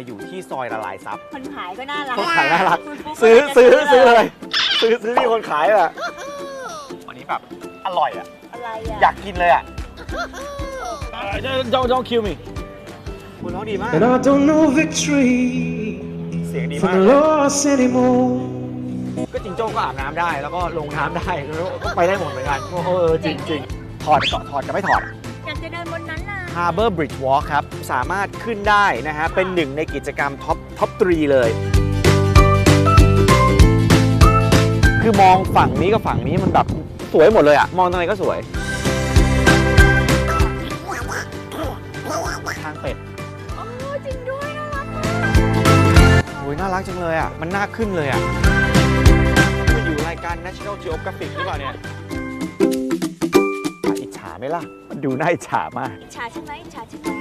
มาอยู่ที่ซอยละลายซับคนขายก็น่ารักคนขายน่ารักคุณปุ๊กซื้อก็ซื้อจะซื้อเลย ซื้อซื้อที่คนขายอะวันนี้แบบอร่อยอะอะไรอะอยากกินเลยอะ don't don't kill me คุณร้องดีมาก And I don't know victory เสียงดี from มาก the เลย loss anymore. ก็จิงโจ้ก็อาบน้ำได้แล้วก็ลงน้ำได้แล้วก็ไปได้หมดเหมือนกันโอ้โหเออจริงจริงถอดก่อนถอดจะไม่ถอด อยากจะเดินบนนั้นน่ะ Harbor Bridge Walk ครับ สามารถขึ้นได้นะฮะ เป็นหนึ่งในกิจกรรมท็อปท็อปทรีเลย คือมองฝั่งนี้กับฝั่งนี้มันแบบสวยหมดเลยอะมองตรงไหนก็สวย ทางเป็ดโอ้จริงด้วยน่ารักมากโอ้ยน่ารักจังเลยอะมันน่าขึ้นเลยอะมันอยู่รายการ National Geographic หรือเปล่าเนี่ย อิจฉาไหมล่ะมัน ดูน่าอิจฉามาก อิจฉาใช่ไหมอิจฉาใช่ไหม